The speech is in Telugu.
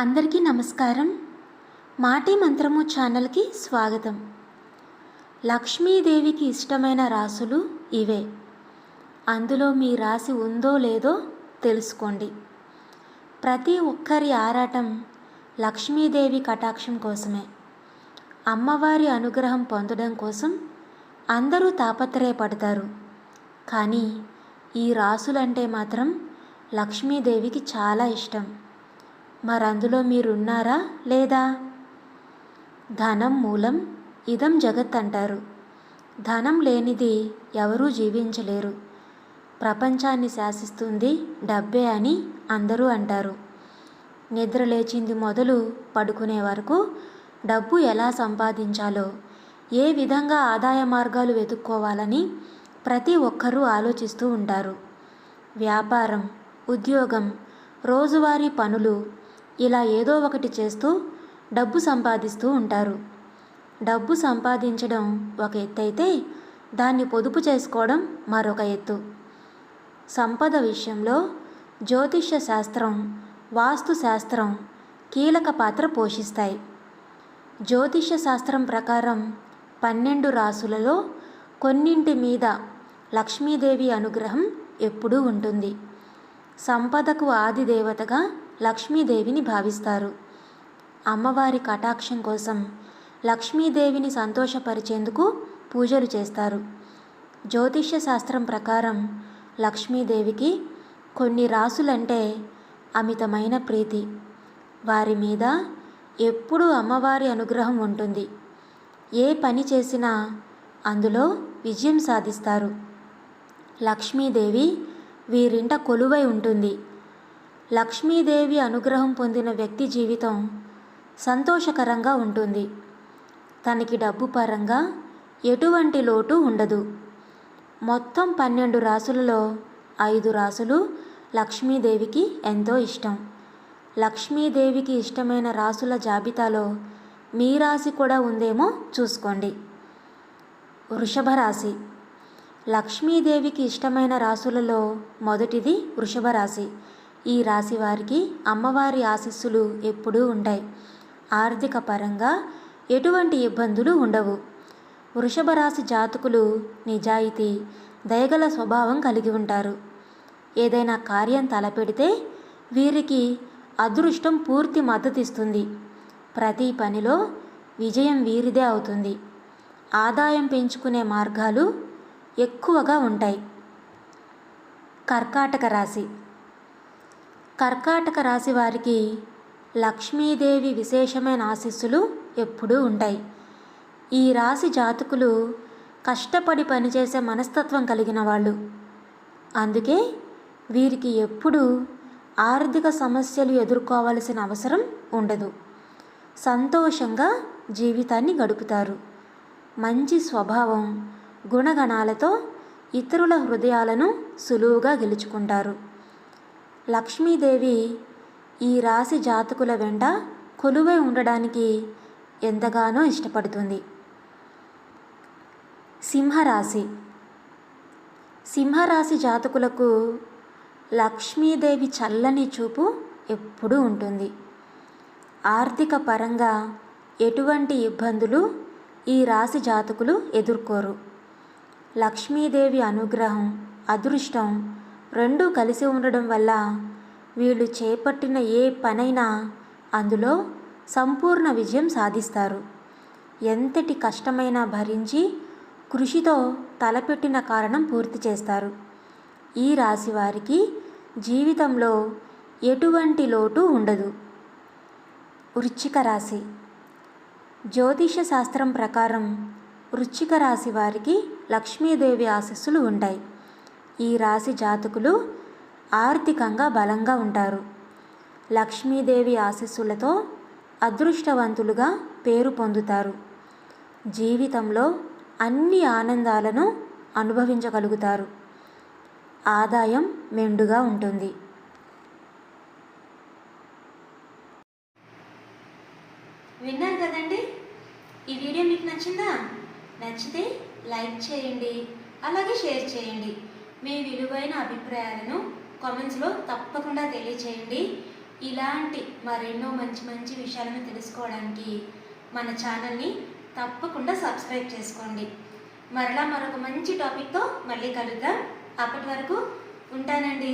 అందరికీ నమస్కారం. మాటి మంత్రము ఛానల్కి స్వాగతం. లక్ష్మీదేవికి ఇష్టమైన రాసులు ఇవే. అందులో మీ రాశి ఉందో లేదో తెలుసుకోండి. ప్రతి ఒక్కరి ఆరాటం లక్ష్మీదేవి కటాక్షం కోసమే. అమ్మవారి అనుగ్రహం పొందడం కోసం అందరూ తాపత్రయపడతారు. కానీ ఈ రాసులంటే మాత్రం లక్ష్మీదేవికి చాలా ఇష్టం. మరందులో మీరున్నారా లేదా? ధనం మూలం ఇదం జగత్ అంటారు. ధనం లేనిది ఎవరూ జీవించలేరు. ప్రపంచాన్ని శాసిస్తుంది డబ్బే అని అందరూ అంటారు. నిద్ర లేచింది మొదలు పడుకునే వరకు డబ్బు ఎలా సంపాదించాలో ఏ విధంగా ఆదాయ మార్గాలు వెతుక్కోవాలని ప్రతి ఒక్కరూ ఆలోచిస్తూ ఉంటారు. వ్యాపారం ఉద్యోగం రోజువారీ పనులు ఇలా ఏదో ఒకటి చేస్తూ డబ్బు సంపాదిస్తూ ఉంటారు. డబ్బు సంపాదించడం ఒక ఎత్తు అయితే దాన్ని పొదుపు చేసుకోవడం మరొక ఎత్తు. సంపద విషయంలో జ్యోతిష్య శాస్త్రం వాస్తు శాస్త్రం కీలక పాత్ర పోషిస్తాయి. జ్యోతిష్య శాస్త్రం ప్రకారం పన్నెండు రాసులలో కొన్నింటి మీద లక్ష్మీదేవి అనుగ్రహం ఎప్పుడూ ఉంటుంది. సంపదకు ఆది దేవతగా లక్ష్మీదేవిని భావిస్తారు. అమ్మవారి కటాక్షం కోసం లక్ష్మీదేవిని సంతోషపరిచేందుకు పూజలు చేస్తారు. జ్యోతిష్య శాస్త్రం ప్రకారం లక్ష్మీదేవికి కొన్ని రాసులంటే అమితమైన ప్రీతి. వారి మీద ఎప్పుడూ అమ్మవారి అనుగ్రహం ఉంటుంది. ఏ పని చేసినా అందులో విజయం సాధిస్తారు. లక్ష్మీదేవి వీరింట కొలువై ఉంటుంది. లక్ష్మీదేవి అనుగ్రహం పొందిన వ్యక్తి జీవితం సంతోషకరంగా ఉంటుంది. తనకి డబ్బు పరంగా ఎటువంటి లోటు ఉండదు. మొత్తం పన్నెండు రాసులలో ఐదు రాసులు లక్ష్మీదేవికి ఎంతో ఇష్టం. లక్ష్మీదేవికి ఇష్టమైన రాసుల జాబితాలో మీ రాశి కూడా ఉందేమో చూసుకోండి. వృషభ రాశి. లక్ష్మీదేవికి ఇష్టమైన రాసులలో మొదటిది వృషభ రాశి. ఈ రాశి వారికి అమ్మవారి ఆశీస్సులు ఎప్పుడూ ఉంటాయి. ఆర్థిక పరంగా ఎటువంటి ఇబ్బందులు ఉండవు. వృషభ రాశి జాతకులు నిజాయితీ దయగల స్వభావం కలిగి ఉంటారు. ఏదైనా కార్యం తలపెడితే వీరికి అదృష్టం పూర్తి మద్దతిస్తుంది. ప్రతి పనిలో విజయం వీరిదే అవుతుంది. ఆదాయం పెంచుకునే మార్గాలు ఎక్కువగా ఉంటాయి. కర్కాటక రాశి కర్కాటక రాశి వారికి లక్ష్మీదేవి విశేషమైన ఆశీస్సులు ఎప్పుడూ ఉంటాయి. ఈ రాశి జాతకులు కష్టపడి పనిచేసే మనస్తత్వం కలిగిన వాళ్ళు. అందుకే వీరికి ఎప్పుడూ ఆర్థిక సమస్యలు ఎదుర్కోవాల్సిన అవసరం ఉండదు. సంతోషంగా జీవితాన్ని గడుపుతారు. మంచి స్వభావం గుణగణాలతో ఇతరుల హృదయాలను సులువుగా గెలుచుకుంటారు. లక్ష్మీదేవి ఈ రాశి జాతకుల వెంట కొలువై ఉండడానికి ఎంతగానో ఇష్టపడుతుంది. సింహరాశి. సింహరాశి జాతకులకు లక్ష్మీదేవి చల్లని చూపు ఎప్పుడూ ఉంటుంది. ఆర్థిక పరంగా ఎటువంటి ఇబ్బందులు ఈ రాశి జాతకులు ఎదుర్కోరు. లక్ష్మీదేవి అనుగ్రహం అదృష్టం రెండూ కలిసి ఉండడం వల్ల వీళ్ళు చేపట్టిన ఏ పనైనా అందులో సంపూర్ణ విజయం సాధిస్తారు. ఎంతటి కష్టమైనా భరించి కృషితో తలపెట్టిన కారణం పూర్తి చేస్తారు. ఈ రాశి వారికి జీవితంలో ఎటువంటి లోటు ఉండదు. వృచ్చిక రాశి. జ్యోతిష శాస్త్రం ప్రకారం వృచ్చిక రాశి వారికి లక్ష్మీదేవి ఆశస్సులు ఉంటాయి. ఈ రాశి జాతకులు ఆర్థికంగా బలంగా ఉంటారు. లక్ష్మీదేవి ఆశస్సులతో అదృష్టవంతులుగా పేరు పొందుతారు. జీవితంలో అన్ని ఆనందాలను అనుభవించగలుగుతారు. ఆదాయం మెండుగా ఉంటుంది. విన్నారు కదండి? ఈ వీడియో మీకు నచ్చిందా? నచ్చితే లైక్ చేయండి అలాగే షేర్ చేయండి. మీ విలువైన అభిప్రాయాలను కామెంట్స్లో తప్పకుండా తెలియచేయండి. ఇలాంటి మరెన్నో మంచి మంచి విషయాలను తెలుసుకోవడానికి మన ఛానల్ని తప్పకుండా సబ్స్క్రైబ్ చేసుకోండి. మరలా మరొక మంచి టాపిక్తో మళ్ళీ కలుద్దాం. అప్పటి వరకు ఉంటానండి.